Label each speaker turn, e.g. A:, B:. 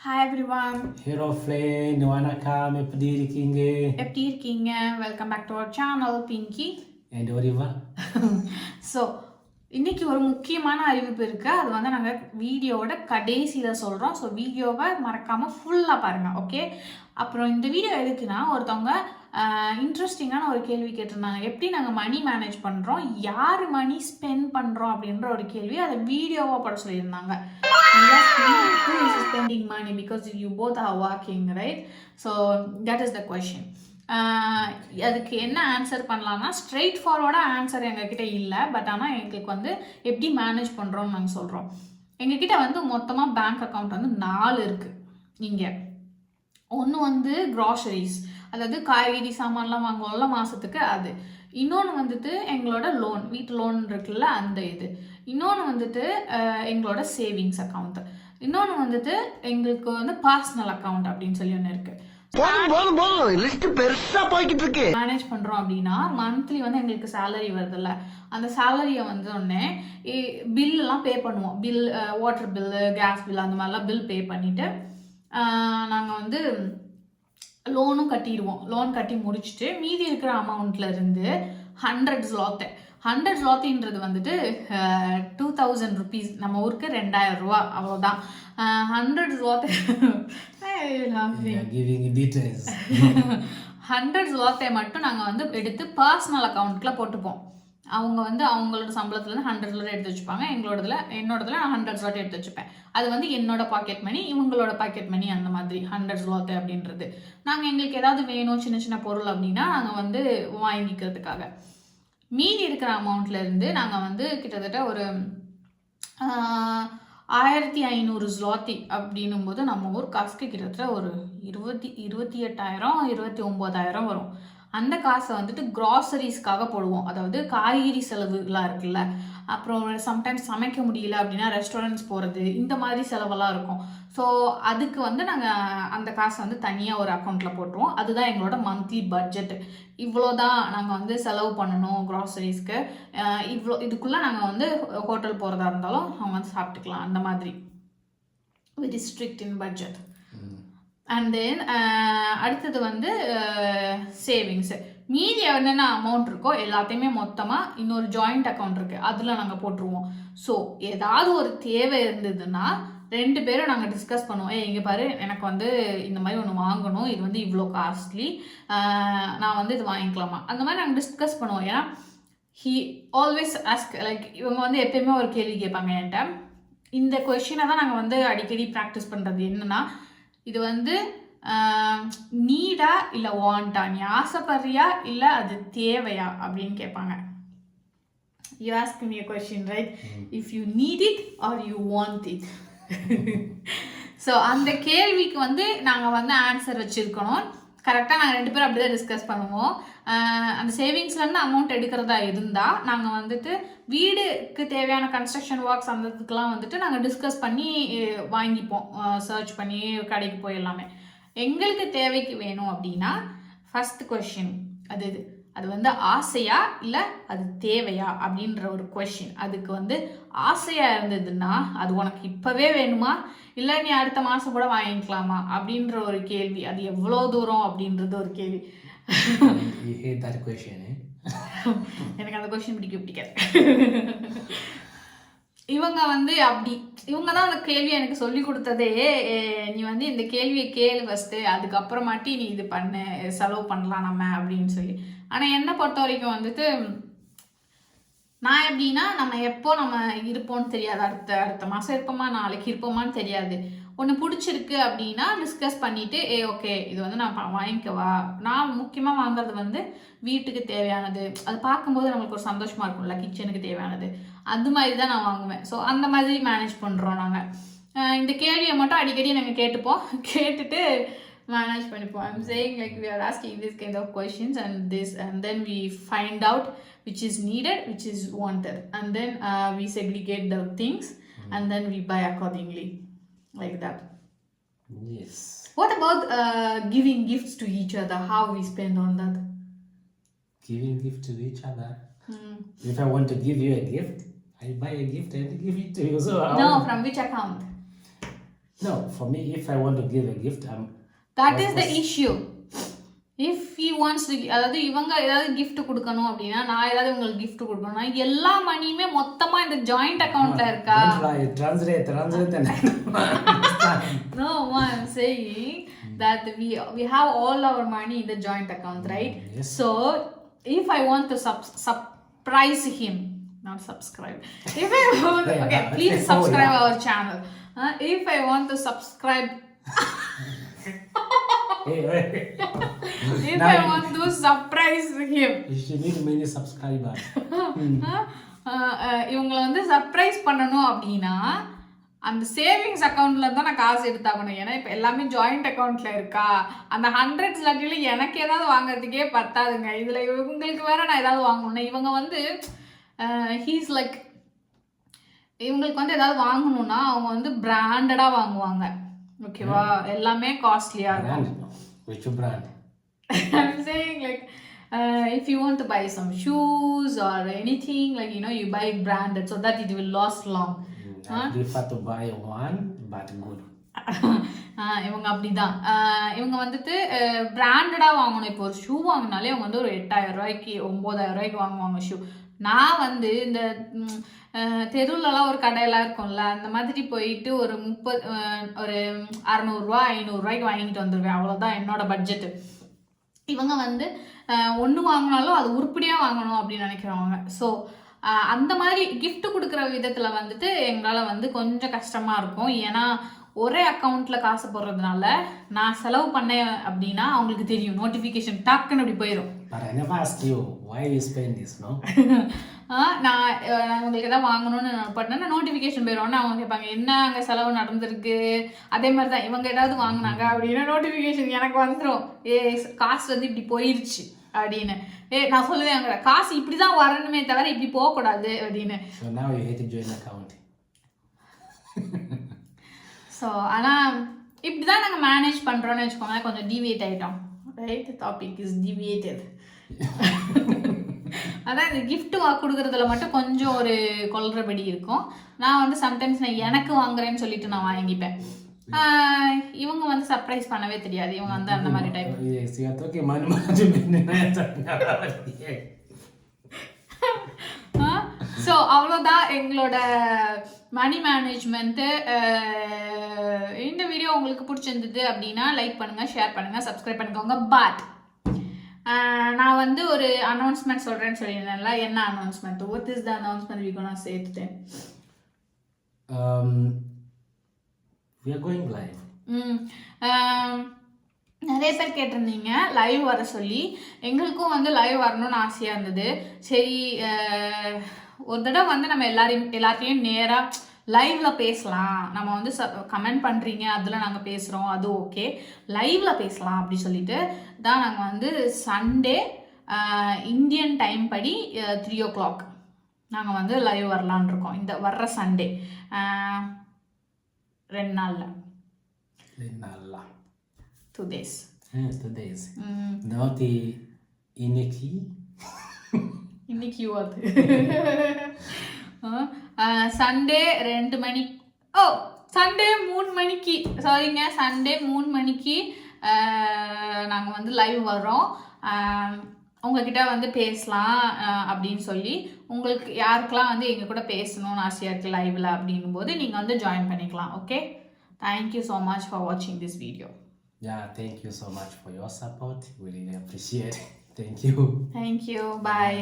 A: Hi everyone
B: hero ஃப்ளேன் வணக்கம் எப்படி இருக்கீங்க
A: எப்படி இருக்கீங்க welcome back to our channel Pinky
B: என் ஒரிவா
A: ஸோ இன்னைக்கு ஒரு முக்கியமான அறிவிப்பு இருக்குது அது வந்து நாங்கள் வீடியோவோட கடைசியில் சொல்கிறோம் ஸோ வீடியோவை மறக்காமல் ஃபுல்லாக பாருங்கள் ஓகே அப்புறம் இந்த வீடியோ எதுக்குன்னா ஒருத்தவங்க இன்ட்ரெஸ்டிங்கான ஒரு கேள்வி கேட்டிருந்தாங்க. எப்படி நாங்கள் மணி மேனேஜ் பண்ணுறோம் யார் மணி ஸ்பெண்ட் பண்ணுறோம் அப்படின்ற ஒரு கேள்வி அதை வீடியோவாக பட சொல்லியிருந்தாங்க. Spending money because you both are both right so that is the question அதுக்கு என்ன ஆன்சர் பண்ணலாம்னா ஸ்ட்ரெயிட் ஃபார்வர்டாக ஆன்சர் எங்ககிட்ட இல்லை. பட் ஆனால் எங்களுக்கு வந்து எப்படி மேனேஜ் பண்ணுறோம்னு நாங்கள் சொல்கிறோம் எங்ககிட்ட வந்து மொத்தமாக பேங்க் அக்கௌண்ட் வந்து நாலு இருக்குது இங்கே. ஒன்று வந்து க்ராசரிஸ் அதாவது காய்கறி சாமான்லாம் வாங்குவோம்ல மாதத்துக்கு அது. இன்னொன்று வந்துட்டு எங்களோட லோன் வீட்டு லோன் இருக்குல்ல அந்த இது. இன்னொன்று வந்துட்டு எங்களோட சேவிங்ஸ் அக்கௌண்ட் இன்னொன்று வந்துட்டு எங்களுக்கு வந்து பர்சனல் அக்கௌண்ட் அப்படின்னு சொல்லி ஒன்று இருக்குது மேனேஜ் பண்ணுறோம் அப்படின்னா மந்த்லி வந்து எங்களுக்கு சேலரி வருதுல்ல. அந்த சேலரியை வந்து உடனே பில்லாம் பே பண்ணுவோம். Bill water bill gas bill அந்த மாதிரிலாம் பில் பே பண்ணிவிட்டு நாங்கள் வந்து லோனும் கட்டிடுவோம். லோன் கட்டி முடிச்சுட்டு மீதி இருக்கிற அமௌண்ட்ல இருந்து ஹண்ட்ரட் ஸ்லாத்து ஹண்ட்ரட் ஸ்லாத்தின்றது வந்துட்டு டூ தௌசண்ட் ருபீஸ் நம்ம ஊருக்கு ரெண்டாயிரம் ரூபா. அவ்வளோதான் ஹண்ட்ரட் ஸ்லாத்து
B: டீடைல்ஸ்
A: ஹண்ட்ரட் ஜுவாத்தை மட்டும் நாங்கள் வந்து எடுத்து பர்சனல் அக்கௌண்ட்டில் போட்டுப்போம். அவங்க வந்து அவங்களோட சம்பளத்துலேருந்து ஹண்ட்ரட் ஜுவாட் எடுத்து வச்சுப்பாங்க. எங்களோடதுல என்னோடதுல நான் ஹண்ட்ரட் ஜுவாட் எடுத்து வச்சுப்பேன். அது வந்து என்னோட பாக்கெட் மணி இவங்களோட பாக்கெட் மணி அந்த மாதிரி ஹண்ட்ரட் ஜுவாத்தை அப்படின்றது. நாங்கள் எங்களுக்கு ஏதாவது வேணும் சின்ன சின்ன பொருள் அப்படின்னா நாங்கள் வந்து வாங்கிக்கிறதுக்காக. மீதி இருக்கிற அமௌண்ட்லேருந்து நாங்கள் வந்து கிட்டத்தட்ட ஒரு ஆயிரத்தி ஐநூறு ஸ்லாத்தி அப்படின்னும் போது நம்ம ஊர் காசுக்கு கிட்டத்தட்ட ஒரு இருபத்தி இருபத்தி எட்டாயிரம் இருபத்தி ஒம்போதாயிரம் வரும். அந்த காசை வந்துட்டு க்ராசரிஸ்க்காக போடுவோம். அதாவது காய்கறி செலவுலாம் இருக்குல்ல. அப்புறம் சம்டைம்ஸ் சமைக்க முடியல அப்படின்னா ரெஸ்டாரண்ட்ஸ் போகிறது இந்த மாதிரி செலவெல்லாம் இருக்கும். ஸோ அதுக்கு வந்து நாங்கள் அந்த காசை வந்து தனியாக ஒரு அக்கௌண்ட்டில் போட்டுருவோம். அதுதான் எங்களோட மந்த்லி பட்ஜெட் இவ்வளோதான் நாங்கள் வந்து செலவு பண்ணணும் க்ராசரிஸ்க்கு இவ்வளோ இதுக்குள்ளே நாங்கள் வந்து ஹோட்டல் போகிறதா இருந்தாலும் அவங்க வந்து சாப்பிட்டுக்கலாம். அந்த மாதிரி. Very strict in budget and then uh, அடுத்தது வந்து uh, சேவிங்ஸு மீதி என்னென்ன அமௌண்ட் இருக்கோ எல்லாத்தையுமே மொத்தமாக இன்னொரு ஜாயிண்ட் அக்கௌண்ட் இருக்குது அதில் நாங்கள் போட்டுருவோம். ஸோ ஏதாவது ஒரு தேவை இருந்ததுன்னா ரெண்டு பேரும் நாங்கள் டிஸ்கஸ் பண்ணுவோம். ஏ இங்கே பாரு எனக்கு வந்து இந்த மாதிரி ஒன்று வாங்கணும். இது வந்து இவ்வளோ காஸ்ட்லி uh, நான் வந்து இது வாங்கிக்கலாமா? அந்த மாதிரி நாங்கள் டிஸ்கஸ் பண்ணுவோம். ஏன்னா ஹீ ஆல்வேஸ் ஆஸ்க் லைக் இவங்க வந்து எப்பயுமே ஒரு கேள்வி கேட்பாங்க என்கிட்ட. இந்த கொஷினை தான் நாங்கள் வந்து அடிக்கடி ப்ராக்டிஸ் பண்ணுறது என்னென்னா இது வந்து நீடா இல்லை வாண்டா? நீ ஆசைப்படுறியா இல்லை அது தேவையா? அப்படின்னு கேட்பாங்க. You ask me question right if you need it or you want it so அந்த கேள்விக்கு வந்து நாங்கள் வந்து ஆன்சர் வச்சுருக்கணும். கரெக்டாக நாங்கள் ரெண்டு பேரும் அப்படி தான் டிஸ்கஸ் பண்ணுவோம். அந்த சேவிங்ஸ்லேருந்து அமௌண்ட் எடுக்கிறதா இருந்தால் நாங்கள் வந்துட்டு வீடுக்கு தேவையான கன்ஸ்ட்ரக்ஷன் ஒர்க்ஸ் அந்த இதுக்கெலாம் வந்துட்டு நாங்கள் டிஸ்கஸ் பண்ணி வாங்கிப்போம். சர்ச் பண்ணி கடைக்கு போய் எல்லாமே. எங்களுக்கு தேவைக்கு வேணும் அப்படின்னா ஃபஸ்ட் கொஷின் அது இது. அது வந்து ஆசையா இல்லை அது தேவையா அப்படின்ற ஒரு கொஷின் அதுக்கு வந்து ஆசையாக இருந்ததுன்னா அது உனக்கு இப்போவே வேணுமா? இல்லை நீ அடுத்த மாதம் கூட வாங்கிக்கலாமா? அப்படின்ற ஒரு கேள்வி. அது எவ்வளோ தூரம் அப்படின்றது ஒரு கேள்வி.
B: யூ ஹேட் தட்
A: எனக்கு அந்த கொஷின் பிடிக்க பிடிக்காது. இவங்க வந்து அப்படி இவங்க தான் அந்த கேள்வியை எனக்கு சொல்லி கொடுத்ததே. நீ வந்து இந்த கேள்வியை கேளு ஃபஸ்ட்டு அதுக்கப்புறமாட்டி நீ இது பண்ணு செலவு பண்ணலாம் நம்ம அப்படின்னு சொல்லி. ஆனால் என்னை பொறுத்த வரைக்கும் வந்துட்டு நான் எப்படின்னா நம்ம எப்போ நம்ம இருப்போம்னு தெரியாது. அடுத்த அடுத்த மாதம் இருப்போமா நாளைக்கு இருப்போமான்னு தெரியாது. ஒன்று பிடிச்சிருக்கு அப்படின்னா டிஸ்கஸ் பண்ணிவிட்டு ஏ ஓகே இது வந்து நான் வாங்கிக்கவா? நான் முக்கியமாக வாங்குறது வந்து வீட்டுக்கு தேவையானது. அது பார்க்கும்போது நம்மளுக்கு ஒரு சந்தோஷமாக இருக்கும்ல கிச்சனுக்கு தேவையானது. அந்த மாதிரி தான் நான் வாங்குவேன். ஸோ அந்த மாதிரி மேனேஜ் பண்ணுறோம் நாங்கள் இந்த கேள்வியை மட்டும் அடிக்கடி நாங்கள் கேட்டுப்போம். கேட்டுட்டு மேனேஜ் பண்ணிப்போம். I'm saying like we are asking this kind of questions and this and then we find out which is needed which is wanted and then we we the things and then we buy accordingly like that.
B: Yes.
A: What about uh, giving gifts to each other? How we spend on that?
B: Giving gift to each other?
A: Hmm.
B: If i want to give you a gift i buy a gift and give it to you so I
A: no from which account?
B: No for me if i want to give a gift i'm
A: That is the issue. If wants to அதாவது இவங்க ஏதாவது gift கொடுக்கணும் அப்படின்னா நான் ஏதாவது உங்களுக்கு gift கொடுக்கணும்னா எல்லா மணியுமே மொத்தமா இந்த ஜாயிண்ட் அக்கவுண்ட்ல இருக்கா that we we have all our money in the joint account, right?
B: yes.
A: So if I want to sub- surprise him, not subscribe. If I want,
B: Yeah,
A: okay,
B: yeah,
A: please
B: okay, oh,
A: subscribe
B: yeah.
A: our channel. Uh, if I want to subscribe,
B: hey, hey.
A: If
B: Now
A: I want to surprise him,
B: need many subscribers.
A: uh, uh, இவங்களை வந்து surprise பண்ணணும் அப்படின்னா அந்த savings அக்கௌண்ட்ல தான் நான் காசு எடுத்தாகணும். ஏன்னா இப்போ எல்லாமே ஜாயிண்ட் அக்கௌண்ட்ல இருக்கா? அந்த ஹண்ட்ரட்ஸ் லட்டில எனக்கு ஏதாவது வாங்குறதுக்கே பத்தாதுங்க. இதுல இவங்களுக்கு வேற நான் ஏதாவது வாங்கணும்னா இவங்க வந்து ஹீஸ் லைக் இவங்களுக்கு வந்து ஏதாவது வாங்கணும்னா அவங்க வந்து பிராண்டடா வாங்குவாங்க. ஓகேவா எல்லாமே காஸ்ட்லியா இருக்கும்? I'm saying like uh, if you want to buy some shoes or anything like you know you buy branded so that it will last long.
B: Mm, I prefer to buy one, but good.
A: இவங்க அப்படிதான். இவங்க வந்துட்டு பிராண்டடாக வாங்கணும். இப்போ ஒரு shoe வாங்கினாலே அவங்க வந்து ஒரு எட்டாயிரம் ரூபாய்க்கு ஒம்பதாயிரம் ரூபாய்க்கு வாங்குவாங்க ஷூ நான் வந்து இந்த தெருவுலலாம் ஒரு கடையெல்லாம் இருக்கும்ல அந்த மாதிரி போயிட்டு ஒரு முப்பது ஒரு அறநூறுரூவா ஐநூறுரூவாய்க்கு வாங்கிட்டு வந்துடுவேன் அவ்வளோதான் என்னோட பட்ஜெட்டு இவங்க வந்து ஒன்று வாங்கினாலும் அது உருப்படியாக வாங்கணும் அப்படின்னு நினைக்கிறவங்க. ஸோ அந்த மாதிரி கிஃப்ட் கொடுக்குற விதத்தில் வந்துட்டு எங்களால் வந்து கொஞ்சம் கஷ்டமாக இருக்கும். ஏன்னா ஒரே அக்கௌண்ட்டில் காசு போடுறதுனால நான் செலவு பண்ணேன் அப்படின்னா அவங்களுக்கு தெரியும். நோட்டிஃபிகேஷன் டக்குன்னு அப்படி போயிடும் நான் இவங்களுக்கு எதாவது வாங்கணும்னு பண்ணேன்னா நோட்டிஃபிகேஷன் போயிடும்னு அவங்க கேட்பாங்க என்ன அங்கே செலவு நடந்திருக்கு? அதே மாதிரி தான் இவங்க ஏதாவது வாங்கினாங்க அப்படின்னா நோட்டிஃபிகேஷன் எனக்கு வந்துடும் ஏ காசு வந்து இப்படி போயிருச்சு அப்படின்னு. ஏ நான் சொல்லுவேன் அங்கே காசு இப்படி தான் வரணுமே தவிர இப்படி போகக்கூடாது அப்படின்னு
B: So now you hate to join account.
A: So ஆனால் இப்படி தான் நாங்கள் மேனேஜ் பண்ணுறோன்னு வச்சுக்கோங்களேன். கொஞ்சம் டிவியேட் ஆகிட்டோம் ரைட் டாபிக் இஸ் டிவியேட்டட் அதான் இந்த வா கொடுக்குறதுல மட்டும் கொஞ்சம் ஒரு கொல்றபடி இருக்கும். நான் வந்து சம்டைம்ஸ் நான் எனக்கு வாங்குறேன்னு சொல்லிட்டு நான் வாங்கிப்பேன். இவங்க வந்து சர்ப்ரைஸ் பண்ணவே தெரியாது. இவங்க வந்து அந்த மாதிரி டைப் ஸோ அவ்வளோதான் எங்களோட மணி மேனேஜ்மெண்ட்டு இந்த வீடியோ உங்களுக்கு பிடிச்சிருந்தது அப்படின்னா லைக் பண்ணுங்கள் ஷேர் பண்ணுங்கள் சப்ஸ்கிரைப் பண்ணிக்கோங்க. பட் நான் வந்து ஒரு அனௌன்ஸ்மெண்ட் சொல்கிறேன்னு சொல்லியிருந்தேன்ல என்ன announcement what is the announcement we gonna சேர்த்துட்டேன் நிறைய பேர் கேட்டிருந்தீங்க லைவ் வர சொல்லி. எங்களுக்கும் வந்து லைவ் வரணும்னு ஆசையாக இருந்தது. சரி ஒரு தடவை வந்து நம்ம எல்லாரையும் எல்லாத்தையும் நேராக லைவ்ல பேசலாம். நம்ம வந்து கமெண்ட் பண்ணுறீங்க அதில் நாங்கள் பேசுகிறோம் அது ஓகே லைவ்ல பேசலாம் அப்படி சொல்லிட்டு தான் நாங்கள் வந்து சண்டே இந்தியன் டைம் படி த்ரீ ஓ கிளாக் நாங்கள் வந்து லைவ் வரலான் இருக்கோம். இந்த வர்ற சண்டே ரெண்டு நாளில்.
B: Nalla.
A: Two days
B: Mm, two days.
A: இன்னைக்கு அது சண்டே ரெண்டு மணி ஓ சண்டே மூணு மணிக்கு சாரிங்க சண்டே மூணு மணிக்கு நாங்கள் வந்து லைவ் வர்றோம் உங்ககிட்ட வந்து பேசலாம் அப்படின்னு சொல்லி உங்களுக்கு யாருக்கெல்லாம் வந்து எங்கள் கூட பேசணும்னு ஆசையாக இருக்குது லைவில் அப்படின்னும் போது நீங்கள் வந்து ஜாயின் பண்ணிக்கலாம் okay thank you so much for வாட்சிங் this video
B: Yeah, thank you so much for your support. We really appreciate it. Thank you.
A: Thank you bye